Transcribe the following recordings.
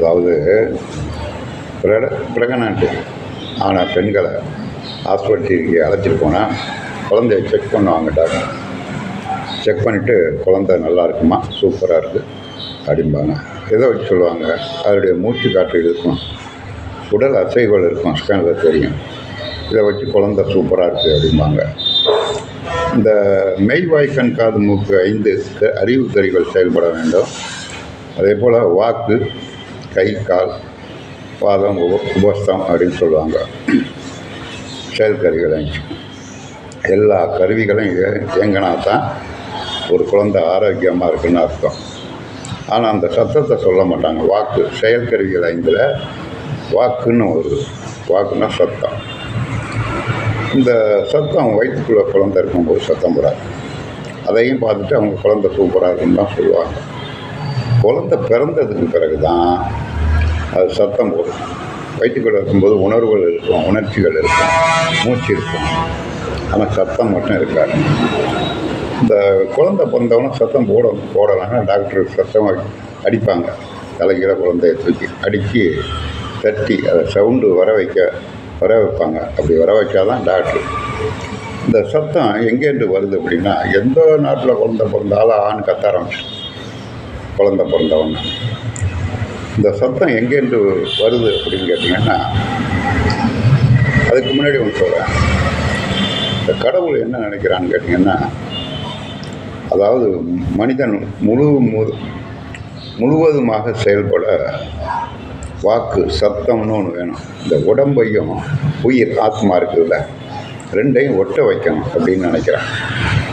அதாவது பிரெட பிரெகனண்ட்டு ஆனால் பெண்களை ஹாஸ்பிட்டலுக்கு அழைச்சிட்டு போனால் குழந்தைய செக் பண்ணுவாங்க டாக்டர் செக் பண்ணிவிட்டு குழந்த நல்லா இருக்குமா? சூப்பராக இருக்குது அப்படிம்பாங்க. எதை வச்சு சொல்லுவாங்க. அதனுடைய மூச்சு காற்று இருக்கும். உடல் அசைவுகள் இருக்கும். ஸ்கேனில் தெரியும். இதை வச்சு குழந்த சூப்பராக இருக்குது அப்படிம்பாங்க. இந்த மெய்வாய் கண் காது மூக்கு ஐந்து க- அறிவு கறிகள் செயல்பட வேண்டும். அதே போல் வாக்கு கை கால் பாதம் உப உபஸ்தம் அப்படின்னு சொல்லுவாங்க. செயல் கருவிகள் எல்லா கருவிகளும் இயங்கினா தான் ஒரு குழந்தை ஆரோக்கியமாக இருக்குன்னு அர்த்தம். ஆனால் அந்த சத்தத்தை சொல்ல மாட்டாங்க. வாக்கு செயல் கருவிகள் ஐந்தில் வாக்குன்னு ஒரு வாக்குன்னா சத்தம். இந்த சத்தம் வயிற்றுக்குள்ளே குழந்தை இருக்கும்போது சத்தம் போடாது. அதையும் பார்த்துட்டு அவங்க குழந்தை சூப்பராக இருக்குன்னு தான் சொல்லுவாங்க. குழந்தை பிறந்ததுக்கு பிறகு தான் அது சத்தம் போடும். வயிற்றுக்குள்ள இருக்கும்போது உணர்வுகள் இருக்கும் உணர்ச்சிகள் இருக்கும் மூச்சு இருக்கும். ஆனால் சத்தம் மட்டும் இருக்காது. இந்த குழந்தை பிறந்தவன சத்தம் போட போடலாம் டாக்டர் சத்தம் அடிப்பாங்க. தலைகீழ குழந்தைய தூக்கி அடித்து தட்டி அதை சவுண்டு வர வைக்க வர வைப்பாங்க. அப்படி வர வச்சாதான் டாக்டர். இந்த சத்தம் எங்கேருந்து வருது அப்படின்னா எந்த நாட்டில் குழந்தை பிறந்தாலும் ஆண் கத்த ஆரம்பிச்சு குழந்த பிறந்தவொன்னே இந்த சத்தம் எங்கேருந்து வருது அப்படின்னு கேட்டிங்கன்னா அதுக்கு முன்னாடி ஒன்று சொல்கிறேன் இந்த கடவுள் என்ன நினைக்கிறான்னு கேட்டிங்கன்னா அதாவது மனிதன் முழு முழு முழுவதுமாக செயல்பட வாக்கு சத்தம்னு ஒன்று வேணும். இந்த உடம்பையும் உயிர் ஆத்மா இருக்குதுல்ல ரெண்டையும் ஒட்ட வைக்கணும் அப்படின்னு நினைக்கிறேன்.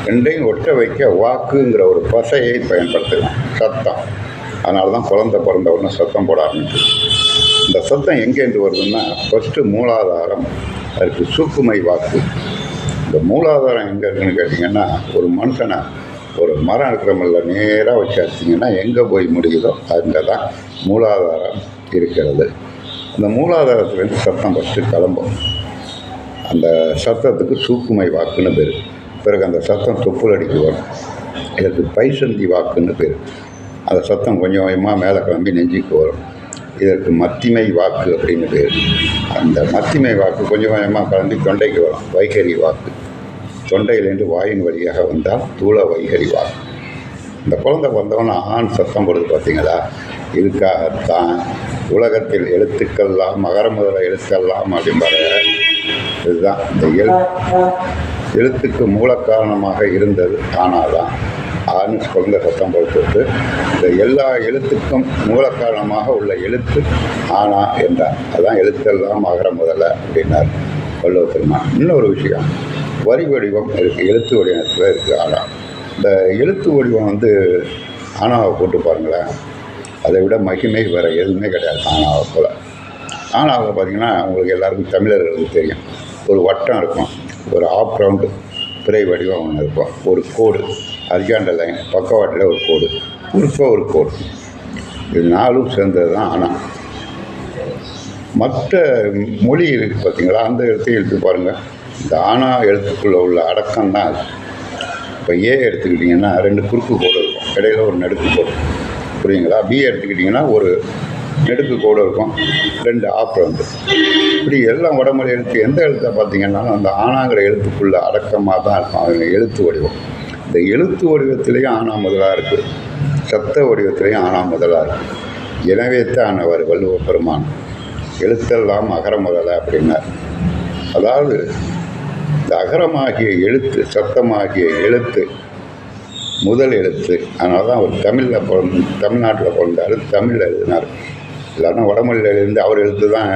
ரெண்டையும் ஒட்ட வைக்க வாக்குங்கிற ஒரு பசையை பயன்படுத்தலாம் சத்தம். அதனால தான் குழந்தை பிறந்த உடனே சத்தம் போட ஆரம்பிச்சு இந்த சத்தம் எங்கேருந்து வருதுன்னா ஃபஸ்ட்டு மூலாதாரம் அதுக்கு சூக்குமை வாக்கு. இந்த மூலாதாரம் எங்கே இருக்குன்னு கேட்டிங்கன்னா ஒரு மனுஷனை ஒரு மரம் இருக்கிறமில்ல நேராக வச்சு அடிச்சிங்கன்னா எங்கே போய் முடியுதோ அங்கே தான் மூலாதாரம் இருக்கிறது. அந்த மூலாதாரத்துலேருந்து சத்தம் ஃபஸ்ட்டு கிளம்பும். அந்த சத்தத்துக்கு சூக்குமை வாக்குன்னு பேர். பிறகு அந்த சத்தம் தொப்புள் அடிக்கு வரும் இதற்கு பைசந்தி வாக்குன்னு பேர். அந்த சத்தம் கொஞ்சம் கொஞ்சமாக மேலே கிளம்பி நெஞ்சுக்கு வரும். இதற்கு மத்திமை வாக்கு அப்படின்னு பேர். அந்த மத்திமை வாக்கு கொஞ்சம் கொஞ்சமாக கிளம்பி தொண்டைக்கு வரும். வைகரி வாக்கு. தொண்டையிலேருந்து வாயின் வழியாக வந்தால் தூள வைகரி வாக்கு. இந்த குழந்தை வந்தவன ஆண் சத்தம் போடுது பார்த்தீங்களா? இதுக்காகத்தான் உலகத்தில் எழுத்துக்கள்லாம் மகர முதல எழுத்தெல்லாம் அப்படிம்பாரு இதுதான் இந்த எழு எழுத்துக்கு மூல காரணமாக இருந்தது ஆனாதான் ஆண் குழந்தை சத்தம் போட்டு இந்த எல்லா எழுத்துக்கும் மூல காரணமாக உள்ள எழுத்து ஆனா என்றார். அதான் எழுத்தெல்லாம் ஆகிற முதல்ல அப்படின்னார் வள்ளுவ பெருமான். இன்னொரு விஷயம் வரி வடிவம் இருக்குது எழுத்து வடிவத்தில் இருக்குது ஆனா. இந்த எழுத்து வடிவம் வந்து ஆனாவை போட்டு பாருங்களேன் அதை விட மகிமை வேறு எதுவுமே கிடையாது ஆனாவை போல். ஆனாவை பார்த்திங்கன்னா உங்களுக்கு எல்லாருக்கும் தமிழர்களுக்கு தெரியும். ஒரு வட்டம் இருக்கும். ஒரு ஆஃப் ரவுண்டு பிறை வடிவம் ஒன்று இருக்கும். ஒரு கோடு. அரிஜாண்ட லைன் பக்கவாட்டில் ஒரு கோடு. குறுக்க ஒரு கோடு. இது நாலும் சேர்ந்தது தான் ஆனால் மற்ற மொழி இருக்குது பார்த்தீங்களா அந்த எழுத்தையும் எழுத்து பாருங்கள் இந்த ஆனா எழுத்துக்குள்ளே உள்ள அடக்கம் தான் அது. இப்போ ஏ எடுத்துக்கிட்டிங்கன்னா ரெண்டு குறுக்கு கோடு இருக்கும். இடையில ஒரு நடுக்கு கோடு. புரியுங்களா? பி எடுத்துக்கிட்டிங்கன்னா ஒரு நெடுக்கு கோடு இருக்கும். ரெண்டு ஆப் வந்து. இப்படி எல்லாம் வடமொழி எழுத்து எந்த எழுத்தை பார்த்தீங்கன்னாலும் அந்த ஆனாங்கிற எழுத்துக்குள்ள அடக்கமாக தான் இருக்கும். அவங்க எழுத்து வடிவம். இந்த எழுத்து வடிவத்திலையும் ஆனா முதலாக இருக்குது சத்த வடிவத்திலையும் ஆனா முதலாக இருக்குது எனவே தான் அவர் வள்ளுவ பெருமான். எழுத்தெல்லாம் அகர முதல அப்படின்னார். அதாவது இந்த அகரமாகிய எழுத்து சத்தமாகிய எழுத்து முதல் எழுத்து. அதனால தான் அவர் தமிழில் பிறந்து தமிழ்நாட்டில் பிறந்தார் தமிழில் எழுதினார். இல்லைன்னா வடமொழியிலேருந்து அவர் எழுத்து தான்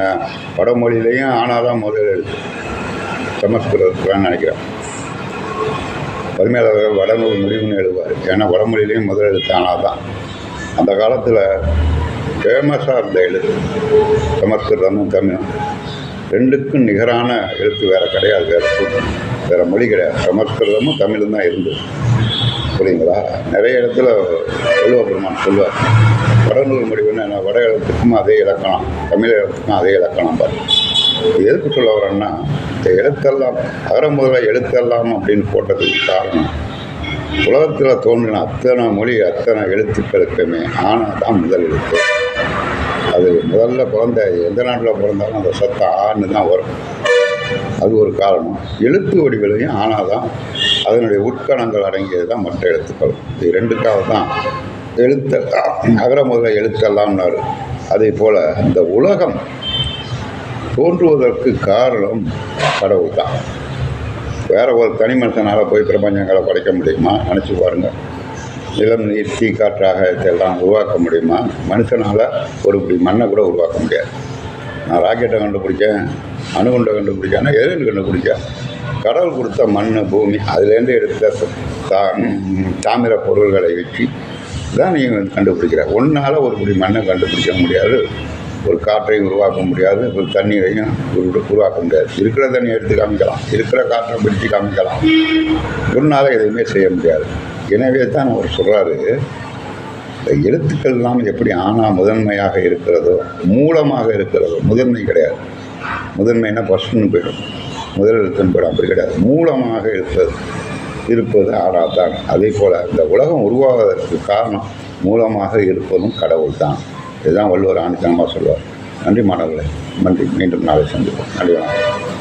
வடமொழியிலையும் ஆனால் தான் முதல் எழுத்து. சமஸ்கிருதத்துலான்னு நினைக்கிறேன். பதிமேழாவது வடநூல் முடிவுன்னு எழுதுவார். ஏன்னா வடமொழியிலையும் முதல் எழுத்து ஆனால் தான். அந்த காலத்தில் ஃபேமஸாக இருந்த எழுத்து சமஸ்கிருதமும் தமிழும். ரெண்டுக்கும் நிகரான எழுத்து வேறு கிடையாது வேறு வேறு மொழி கிடையாது. சமஸ்கிருதமும் தமிழும் தான் இருந்தது. புரியுங்களா நிறைய இடத்துல வள்ளுவ பெருமான் சொல்லுவார். வடநூல் முடிவுன்னு என்ன வட எழுத்துக்கும் அதே இலக்கணம் தமிழ் எழுத்துக்கும் அதே இலக்கணம் பாரு. எதுக்கு சொல்ல வரேன்னா இந்த எழுத்தெல்லாம் அகர முதல்ல எழுத்தெல்லாம் அப்படின்னு போட்டதுக்கு காரணம் உலகத்தில் தோன்றின அத்தனை மொழி அத்தனை எழுத்துக்களுக்குமே ஆனால் தான் முதல் எழுத்து. அது முதல்ல பிறந்த எந்த நாட்டில் பிறந்தாலும் அந்த சத்தம் ஆன்னு தான் வரும். அது ஒரு காரணம். எழுத்து வடிவிலையும் ஆனால் தான் அதனுடைய உட்கணங்கள் அடங்கியது தான் மற்ற எழுத்துக்கள். இது ரெண்டுக்காக தான் எழுத்த அகர முதல எழுத்தெல்லாம்னாரு. அதே போல் இந்த உலகம் தோன்றுவதற்கு காரணம் கடவுள் தான். வேற ஒரு தனி மனுஷனால் போய் பிரபஞ்சங்களை படைக்க முடியுமா? நினச்சி பாருங்கள் நிலம் நீர் தீ காற்றாக இதெல்லாம் உருவாக்க முடியுமா? மனுஷனால் ஒரு இப்படி மண்ணை கூட உருவாக்க முடியாது. நான் ராக்கெட்டை கண்டுபிடிச்சேன் அணுகுண்டை கண்டுபிடிச்சேன்னா எதுன்னு கண்டுபிடிச்சேன். கடவுள் கொடுத்த மண் பூமி அதுலேருந்து எடுத்த தா தாமிர பொருள்களை வச்சு தான் நீங்கள் வந்து கண்டுபிடிக்கிற. ஒன்றால் ஒரு குடி மண்ணை கண்டுபிடிக்க முடியாது. ஒரு காற்றையும் உருவாக்க முடியாது. ஒரு தண்ணீரையும் உருவாக்க முடியாது. இருக்கிற தண்ணியை எடுத்து காமிக்கலாம். இருக்கிற காற்றை பிடிச்சு காமிக்கலாம். ஒன்றால் எதுவுமே செய்ய முடியாது. எனவே தான் அவர் சொல்கிறாரு இந்த எழுத்துக்கள்லாம் எப்படி ஆனா முதன்மையாக இருக்கிறதோ மூலமாக இருக்கிறதோ முதன்மை கிடையாது. முதன்மைன்னா ஃபஸ்ட்டுன்னு போயிடும். முதல் எழுத்துன்னு அப்படி கிடையாது. மூலமாக இருப்பது இருப்பது ஆடாதான் அதே போல் இந்த உலகம் உருவாவதற்கு காரணம் மூலமாக இருப்பதும் கடவுள் தான் இதுதான் வள்ளுவர் ஆணித்தனமாக சொல்வார். நன்றி மாணவர்களே. நன்றி. மீண்டும் நாளை சந்திப்போம். நன்றி வணக்கம்.